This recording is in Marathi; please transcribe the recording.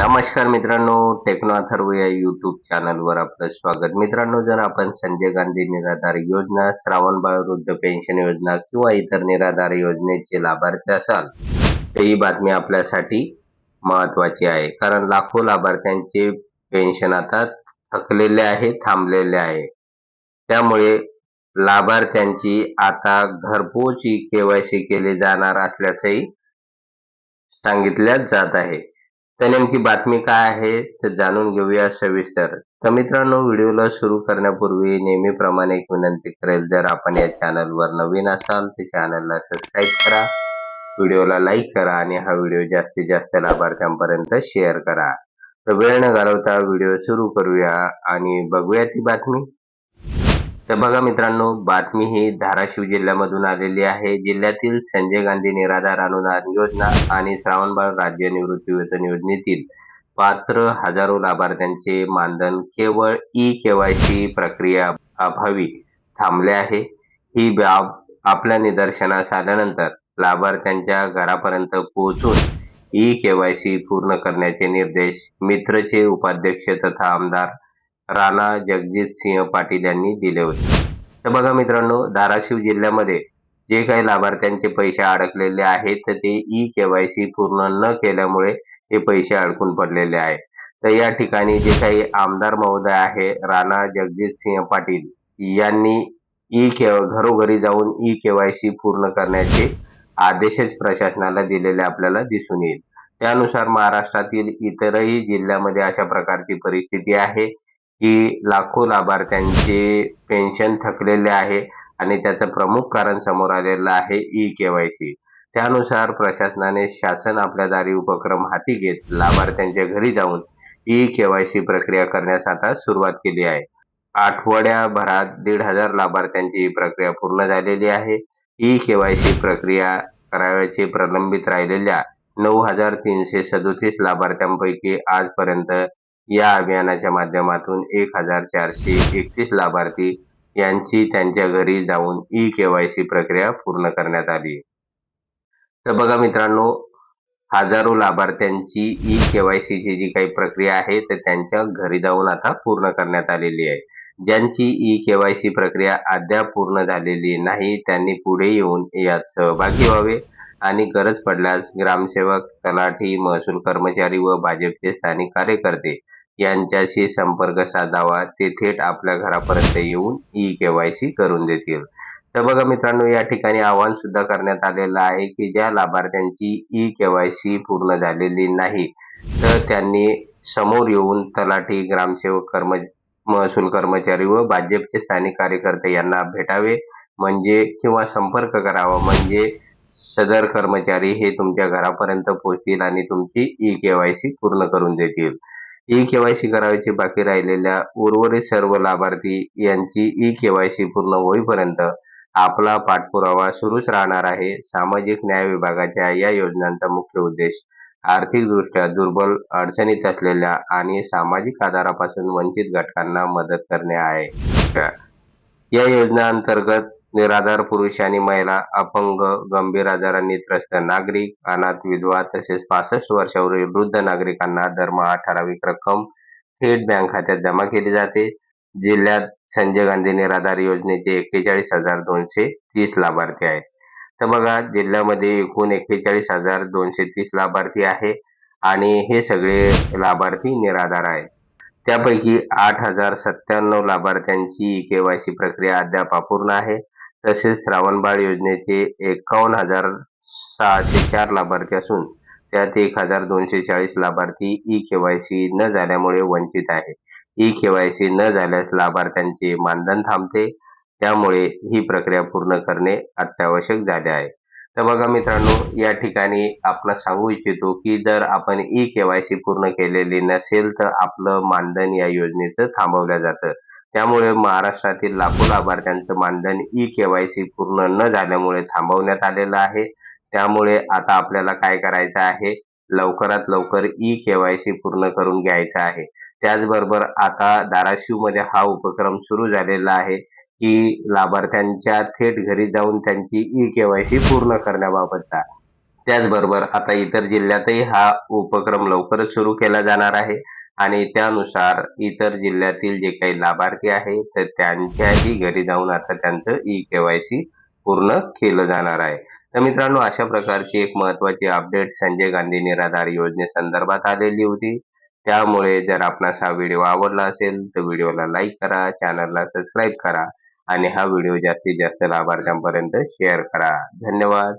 नमस्कार मित्रांनो टेक्नो अथर्व या युट्यूब चॅनलवर आपलं स्वागत. मित्रांनो जर आपण संजय गांधी निराधार योजना श्रावणबाळ वृद्ध पेन्शन योजना किंवा इतर निराधार योजनेचे लाभार्थी असाल तर ही बातमी आपल्यासाठी महत्वाची आहे. कारण लाखो लाभार्थ्यांचे पेन्शन आता थकलेले आहे थांबलेले आहे. त्यामुळे लाभार्थ्यांची आता घरपोच केवायसी केली जाणार असल्याचंही सांगितल्याच जात आहे. तर नेमकी बातमी काय आहे ते जाणून घेऊया सविस्तर. तर मित्रांनो व्हिडिओला सुरू करण्यापूर्वी नेहमीप्रमाणे एक विनंती करेल जर आपण या चॅनलवर नवीन असाल तर चॅनलला सबस्क्राईब करा व्हिडिओला लाईक करा आणि हा व्हिडिओ जास्तीत जास्त लाभार्थ्यांपर्यंत शेअर करा. तर वेळ न घालवता व्हिडिओ सुरू करूया आणि बघूया ती बातमी. तर बघा मित्रांनो बातमी ही धाराशिव जिल्ह्यामधून आलेली आहे. जिल्ह्यातील संजय गांधी निराधार अनुदान योजना आणि श्रावणबाळ राज्य निवृत्ती वेतन योजनेतील पात्र हजारो लाभार्थ्यांचे मानधन केवळ ई केवायसी प्रक्रिया अभावी थांबले आहे. ही बाब आपल्या निदर्शनास आल्यानंतर लाभार्थ्यांच्या घरापर्यंत पोहोचून ई केवायसी पूर्ण करण्याचे निर्देश मित्रचे उपाध्यक्ष तथा आमदार राणा जगजित सिंह पाटील यांनी दिले होते. तर बघा मित्रांनो धाराशिव जिल्ह्यामध्ये जे काही लाभार्थ्यांचे पैसे अडकलेले आहेत तर ते ई केवायसी पूर्ण न केल्यामुळे हे पैसे अडकून पडलेले आहे. तर या ठिकाणी जे काही आमदार महोदय आहे राणा जगजित सिंह पाटील यांनी ई के घरोघरी जाऊन ई केवायसी पूर्ण करण्याचे आदेशच प्रशासनाला दिलेले आपल्याला दिसून येईल. त्यानुसार महाराष्ट्रातील इतरही जिल्ह्यामध्ये अशा प्रकारची परिस्थिती आहे. की लाखो लाभार्थ्यांचे पेन्शन थकलेले आहे आणि त्याचं प्रमुख कारण समोर आलेलं आहे ई केवायसी त्यानुसार प्रशासनाने शासन आपल्या दारी उपक्रम हाती घेत लाभार्थ्यांच्या घरी जाऊन ई केवायसी प्रक्रिया करण्यास आता सुरुवात केली आहे. आठवड्याभरात दीड हजार लाभार्थ्यांची ही प्रक्रिया पूर्ण झालेली आहे. ई केवायसी प्रक्रिया करावयाची प्रलंबित राहिलेल्या नऊ हजार तीनशे सदोतीस लाभार्थ्यांपैकी आजपर्यंत या अभियानाच्या माध्यमातून एक हजार चारशे एकतीस लाभार्थी यांची त्यांच्या घरी जाऊन ई केवायसी प्रक्रिया पूर्ण करण्यात आली. तर बघा मित्रांनो हजारो लाभार्थ्यांची ई केवायसीची जी काही प्रक्रिया आहे तर त्यांच्या घरी जाऊन आता पूर्ण करण्यात आलेली आहे. ज्यांची ई केवायसी प्रक्रिया अद्याप पूर्ण झालेली नाही त्यांनी पुढे येऊन यात सहभागी व्हावे आणि गरज पडल्यास ग्रामसेवक तलाठी महसूल कर्मचारी व भाजपचे स्थानिक कार्यकर्ते यांच्याशी संपर्क साधावा. ते थेट आपल्या घरापर्यंत येऊन ई केवायसी करून देतील. तर बघा मित्रांनो या ठिकाणी आवाहन सुद्धा करण्यात आलेलं आहे की ज्या लाभार्थ्यांची ई केवायसी पूर्ण झालेली नाही तर त्यांनी समोर येऊन तलाठी ग्रामसेवक कर्म महसूल कर्मचारी व भाजपचे स्थानिक कार्यकर्ते यांना भेटावे म्हणजे किंवा संपर्क करावा म्हणजे सदर कर्मचारी हे तुमच्या घरापर्यंत पोहोचतील आणि तुमची ई केवायसी पूर्ण करून देतील. ई केवायसी करायची बाकी राहिलेल्या उर्वरित सर्व लाभार्थी यांची ई केवायसी पूर्ण होईपर्यंत आपला पाठपुरावा सुरूच राहणार आहे. सामाजिक न्याय विभागाच्या या योजनांचा मुख्य उद्देश आर्थिकदृष्ट्या दुर्बल अडचणीत असलेल्या आणि सामाजिक आधारापासून वंचित घटकांना मदत करणे आहे. या योजनेअंतर्गत निराधार पुरुष आणि महिला अपंग गंभीर आजारांनी त्रस्त नागरिक अनाथ विधवा तसेच पासष्ट वर्षावरील वृद्ध नागरिकांना दरमहा ठराविक रक्कम थेट बँक खात्यात जमा केली जाते. जिल्ह्यात संजय गांधी निराधार योजनेचे एक्केचाळीस हजार दोनशे तीस लाभार्थी आहेत. तर बघा जिल्ह्यामध्ये एकूण एक्केचाळीस हजार दोनशे तीस लाभार्थी आहे आणि हे सगळे लाभार्थी निराधार आहेत. त्यापैकी आठ हजार सत्त्याण्णव लाभार्थ्यांची केवायसी प्रक्रिया अद्याप अपूर्ण आहे. तसेच श्रावणबाळ योजनेचे एकावन्न हजार सहाशे चार लाभार्थी असून त्यात एक हजार दोनशे चाळीस लाभार्थी ई केवायसी न झाल्यामुळे वंचित आहे. ई केवायसी न झाल्यास लाभार्थ्यांचे मानधन थांबते. त्यामुळे ही प्रक्रिया पूर्ण करणे अत्यावश्यक झाले आहे. तर बघा मित्रांनो या ठिकाणी आपण सांगू इच्छितो की जर आपण ई केवायसी पूर्ण केलेली नसेल तर आपलं मानधन या योजनेचं थांबवलं जातं. त्यामुळे महाराष्ट्रातील लाखो लाभार्थ्यांचं मानधन ई केवायसी पूर्ण न झाल्यामुळे थांबवण्यात आलेलं आहे. त्यामुळे आता आपल्याला काय करायचं आहे? लवकरात लवकर ई केवायसी पूर्ण करून घ्यायचं आहे. त्याचबरोबर आता धाराशिवमध्ये हा उपक्रम सुरू झालेला आहे की लाभार्थ्यांच्या थेट घरी जाऊन त्यांची ई केवायसी पूर्ण करण्याबाबतचा. त्याचबरोबर आता इतर जिल्ह्यातही हा उपक्रम लवकरच सुरू केला जाणार आहे. आणि त्यानुसार इतर जिल्ह्यातील जे काही लाभार्थी आहे तर त्यांच्याही घरी जाऊन आता त्यांचं ई केवायसी पूर्ण केलं जाणार आहे. तर मित्रांनो अशा प्रकारची एक महत्वाची अपडेट संजय गांधी निराधार योजनेसंदर्भात आलेली होती. त्यामुळे जर आपणास हा व्हिडिओ आवडला असेल तर व्हिडिओला लाईक करा चॅनलला सबस्क्राईब करा आणि हा व्हिडिओ जास्तीत जास्त लाभार्थ्यांपर्यंत शेअर करा. धन्यवाद.